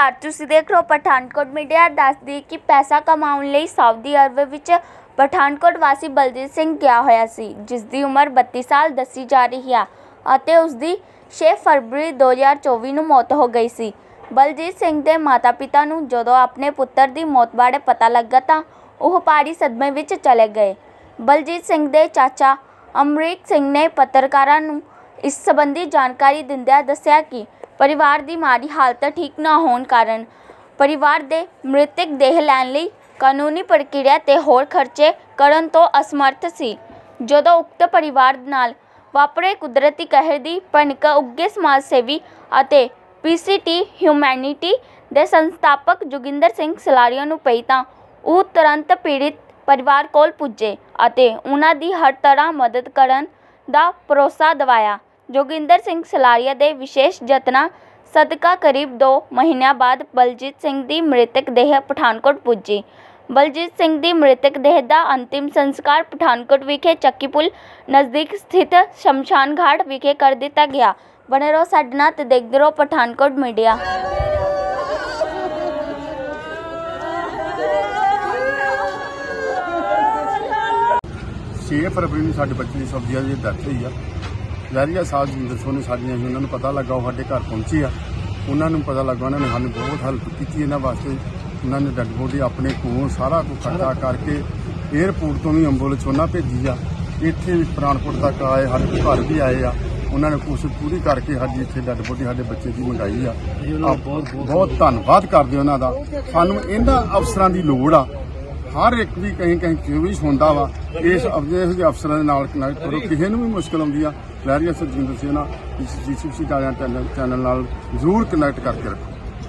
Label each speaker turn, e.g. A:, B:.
A: ਨਮਸਕਾਰ ਤੁਸੀਂ ਦੇਖ ਰਹੇ ਹੋ ਪਠਾਨਕੋਟ ਮੀਡੀਆ ਦੱਸਦੀ ਕਿ ਪੈਸਾ ਕਮਾਉਣ ਲਈ ਸਾਊਦੀ ਅਰਬ ਵਿੱਚ ਪਠਾਨਕੋਟ ਵਾਸੀ ਬਲਜੀਤ ਸਿੰਘ ਗਿਆ ਹੋਇਆ ਸੀ ਜਿਸ ਦੀ ਉਮਰ 32 ਸਾਲ ਦੱਸੀ ਜਾ ਰਹੀ ਹੈ ਅਤੇ ਉਸ ਦੀ 6 ਫਰਵਰੀ 2024 ਨੂੰ ਮੌਤ ਹੋ ਗਈ ਸੀ। ਬਲਜੀਤ ਸਿੰਘ ਦੇ ਮਾਤਾ-ਪਿਤਾ ਨੂੰ ਜਦੋਂ ਆਪਣੇ ਪੁੱਤਰ ਦੀ ਮੌਤ ਬਾਰੇ ਪਤਾ ਲੱਗਾ ਤਾਂ ਉਹ ਭਾਰੀ ਸਦਮੇ ਵਿੱਚ ਚਲੇ ਗਏ। ਬਲਜੀਤ ਸਿੰਘ ਦੇ ਚਾਚਾ ਅਮਰੀਕ ਸਿੰਘ ਨੇ ਪੱਤਰਕਾਰਾਂ ਨੂੰ ਇਸ ਸੰਬੰਧੀ ਜਾਣਕਾਰੀ ਦਿੰਦਿਆਂ ਦੱਸਿਆ ਕਿ ਪਰਿਵਾਰ ਦੀ ਮਾੜੀ ਹਾਲਤ ਠੀਕ ਨਾ ਹੋਣ ਕਾਰਨ ਪਰਿਵਾਰ ਦੇ ਮ੍ਰਿਤਕ ਦੇਹ ਲੈਣ ਲਈ ਕਾਨੂੰਨੀ ਪ੍ਰਕਿਰਿਆ ਤੇ ਹੋਰ ਖਰਚੇ ਕਰਨ ਤੋਂ ਅਸਮਰਥ ਸੀ। ਜਦੋਂ ਉਕਤ ਪਰਿਵਾਰ ਨਾਲ ਵਾਪਰੇ ਕੁਦਰਤੀ ਕਹਿਰ ਦੀ ਭਣਕ ਉੱਘੇ ਸਮਾਜ ਸੇਵੀ ਅਤੇ ਪੀਸੀਟੀ ਹਿਊਮੈਨਿਟੀ ਦੇ ਸੰਸਥਾਪਕ ਜੋਗਿੰਦਰ ਸਿੰਘ ਸਲਾਰੀਆ ਨੂੰ ਪਈ ਤਾਂ ਉਹ ਤੁਰੰਤ ਪੀੜਿਤ ਪਰਿਵਾਰ ਕੋਲ ਪੁੱਜੇ ਅਤੇ ਉਹਨਾਂ ਦੀ ਹਰ ਤਰ੍ਹਾਂ ਮਦਦ ਕਰਨ ਦਾ ਭਰੋਸਾ ਦਿਵਾਇਆ। ਜੋਗਿੰਦਰ ਸਿੰਘ ਸਲਾਰੀਆ ਦੇ ਵਿਸ਼ੇਸ਼ ਯਤਨਾਂ ਸਦਕਾ ਕਰੀਬ 2 ਮਹੀਨਿਆਂ ਬਾਅਦ ਬਲਜੀਤ ਸਿੰਘ ਦੀ ਮ੍ਰਿਤਕ ਦੇਹ ਪਠਾਨਕੋਟ ਪੁੱਜੀ ਬਲਜੀਤ ਸਿੰਘ ਦੀ ਮ੍ਰਿਤਕ ਦੇਹ ਦਾ ਅੰਤਿਮ ਸੰਸਕਾਰ ਪਠਾਨਕੋਟ ਵਿਖੇ ਚੱਕੀ ਪੁਲ ਨਜ਼ਦੀਕ ਸਥਿਤ ਸ਼ਮਸ਼ਾਨ ਘਾਟ ਵਿਖੇ ਕਰ ਦਿੱਤਾ ਗਿਆ ਬਣੇ ਰਹੋ ਸਾਡੇ ਨਾਲ ਤੇ ਦੇਖਦੇ ਰਹੋ ਪਠਾਨਕੋਟ ਮੀਡੀਆ
B: 6 ਫਰਵਰੀ ਨੂੰ ਸਾਡੇ ਬੱਚੇ ਦੀ ਸਬਜ਼ੀਆਂ ਦੀ ਡੈਥ ਹੋਈ ਆ। ਲਹਿਰੀਆ ਸਾਹਿਬ ਜਿੰਦਰ ਸਿੰਘ ਨੇ ਸਾਡੀਆਂ ਸੀ ਉਹਨਾਂ ਨੂੰ ਪਤਾ ਲੱਗਾ ਉਹ ਸਾਡੇ ਘਰ ਪਹੁੰਚੇ ਆ। ਉਹਨਾਂ ਨੂੰ ਪਤਾ ਲੱਗਾ ਉਹਨਾਂ ਨੇ ਸਾਨੂੰ ਬਹੁਤ ਹੈਲਪ ਕੀਤੀ ਇਹਨਾਂ ਵਾਸਤੇ। ਉਹਨਾਂ ਨੇ ਡੈਡ ਬੋਡੀ ਆਪਣੇ ਕੋਲੋਂ ਸਾਰਾ ਕੁਝ ਖਰਚਾ ਕਰਕੇ 에ਅਰਪੋਰਟ ਤੋਂ ਵੀ ਐਂਬੂਲੈਂਸ ਉਹਨਾਂ ਭੇਜੀ ਆ। ਇੱਥੇ ਵੀ ਪ੍ਰਾਣਪੁਰ ਤੱਕ ਆਏ ਸਾਡੇ ਘਰ ਵੀ ਆਏ ਆ। ਉਹਨਾਂ ਨੇ ਕੋਸ਼ਿਸ਼ ਪੂਰੀ ਕਰਕੇ ਸਾਡੀ ਇੱਥੇ ਡੈਡ ਬੋਡੀ ਸਾਡੇ ਬੱਚੇ ਦੀ ਮੰਗਾਈ ਆ। ਆ ਬਹੁਤ ਬਹੁਤ ਧੰਨਵਾਦ ਕਰਦੇ ਉਹਨਾਂ ਦਾ। ਸਾਨੂੰ ਇਹਨਾਂ ਅਫਸਰਾਂ ਦੀ ਲੋੜ ਆ। ਹਰ ਇੱਕ ਵੀ ਕਹੀਂ ਕਹੀਂ ਕਿਉਂ ਵੀ ਸੁਣਦਾ ਵਾ ਇਸ ਅਫਜੇ ਜਿਹੇ ਅਫਸਰਾਂ ਦੇ ਨਾਲ ਕਨੈਕਟ ਕਰੋ ਕਿਸੇ ਨੂੰ ਵੀ ਮੁਸ਼ਕਲ ਆਉਂਦੀ ਆ ਲਹਿਰੀਆ ਸਰਜਿੰਦਰ ਸਿੰਘ ਨਾਲ ਜੀਸੀਸੀ ਚੈਨਲ ਚੈਨਲ ਨਾਲ ਜ਼ਰੂਰ ਕਨੈਕਟ ਕਰਕੇ ਰੱਖੋ।